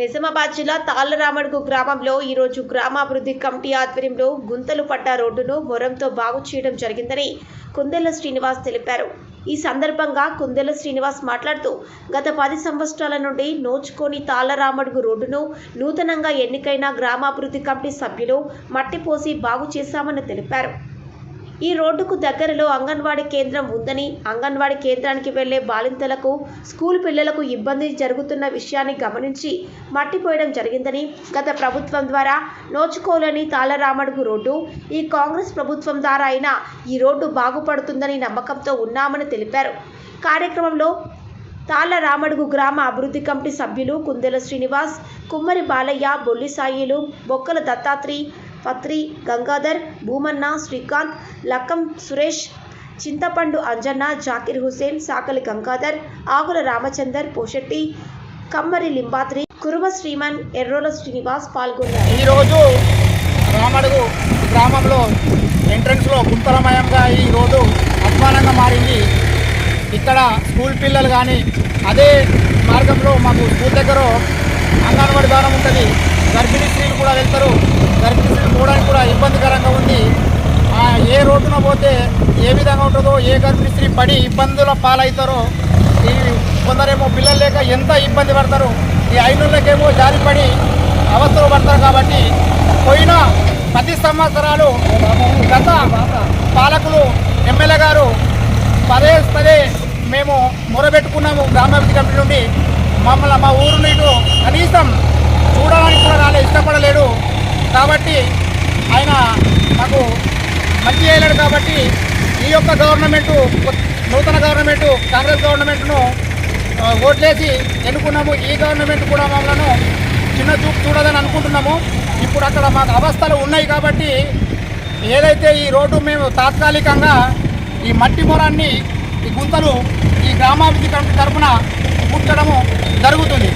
నిజామాబాద్ జిల్లా తాళ్ళరామడుగు గ్రామంలో ఈరోజు గ్రామాభివృద్ధి కమిటీ ఆధ్వర్యంలో గుంతలు పడ్డ రోడ్డును మొరంతో బాగు చేయడం జరిగిందని కుందెల శ్రీనివాస్ తెలిపారు. ఈ సందర్భంగా కుందెల శ్రీనివాస్ మాట్లాడుతూ గత పది సంవత్సరాల నుండి నోచుకొని తాళ్ళరామడుగు రోడ్డును నూతనంగా ఎన్నికైన గ్రామాభివృద్ధి కమిటీ సభ్యులు మట్టిపోసి బాగు చేశామని తెలిపారు. ఈ రోడ్డుకు దగ్గరలో అంగన్వాడీ కేంద్రం ఉందని అంగన్వాడీ కేంద్రానికి వెళ్ళే బాలింతలకు స్కూల్ పిల్లలకు ఇబ్బంది జరుగుతున్న విషయాన్ని గమనించి మట్టిపోయడం జరిగిందని గత ప్రభుత్వం ద్వారా నోచుకోలేని తాళరామడుగు రోడ్డు ఈ కాంగ్రెస్ ప్రభుత్వం ద్వారా అయినా ఈ రోడ్డు బాగుపడుతుందని నమ్మకంతో ఉన్నామని తెలిపారు. కార్యక్రమంలో తాళ్ళ రామడుగు గ్రామ అభివృద్ధి కమిటీ సభ్యులు కుందెల శ్రీనివాస్ కుమ్మరి బాలయ్య బొల్లి సాయిలు బొక్కల దత్తాత్రి పత్రి గంగాధర్ భూమన్న శ్రీకాంత్ లక్కం సురేష్ చింతపండు అంజన్న జాకిర్ హుసేన్ సాకలి గంగాధర్ ఆగుల రామచందర్ పోషెట్టి కమ్మరి లింబాద్రి కురుమ శ్రీమన్ ఎర్రోల శ్రీనివాస్ పాల్గొన్నారు. ఈరోజు రామడుగు గ్రామంలో ఎంట్రన్స్లో గుంతలమయంగా ఈ అధ్వానంగా మారింది. ఇక్కడ స్కూల్ పిల్లలు కానీ అదే మార్గంలో మాకు స్కూల్ దగ్గర అంగన్వాడి ద్వారం ఉంటుంది. గర్భిణీ స్త్రీలు కూడా వెళ్తారు గర్భిణీ స్త్రీలు పోవడానికి కూడా ఇబ్బందికరంగా ఉంది ఆ, ఏ రోడ్డున పోతే ఏ విధంగా ఉంటుందో ఏ గర్భిణీ స్త్రీ పడి ఇబ్బందుల పాలవుతారో ఈ కొందరేమో పిల్లలు లేక ఎంత ఇబ్బంది పడతారు ఈ ఐదులకేమో జారిపడి అవస్థలు పడతారు కాబట్టి పోయిన పది సంవత్సరాలు గత పాలకులు ఎమ్మెల్యే గారు పదే పదే మేము మొరబెట్టుకున్నాము గ్రామాభివృద్ధి కమిటీ నుండి. మమ్మల్ని మా ఊరు నీటు కనీసం చూడడానికి కూడా రాలే ఇష్టపడలేడు కాబట్టి ఆయన మాకు మంచి చేయలేడు కాబట్టి ఈ యొక్క గవర్నమెంటు నూతన గవర్నమెంటు కాంగ్రెస్ గవర్నమెంట్ను ఓట్లేసి ఎన్నుకున్నాము. ఈ గవర్నమెంట్ కూడా మమ్మల్ని చిన్న చూపు చూడదని అనుకుంటున్నాము. ఇప్పుడు అక్కడ మాకు అవస్థలు ఉన్నాయి కాబట్టి ఏదైతే ఈ రోడ్డు మేము తాత్కాలికంగా ఈ మట్టి మొరాన్ని ఈ గుంతలు ఈ గ్రామాభివృద్ధి తరఫున పుట్టడము జరుగుతుంది.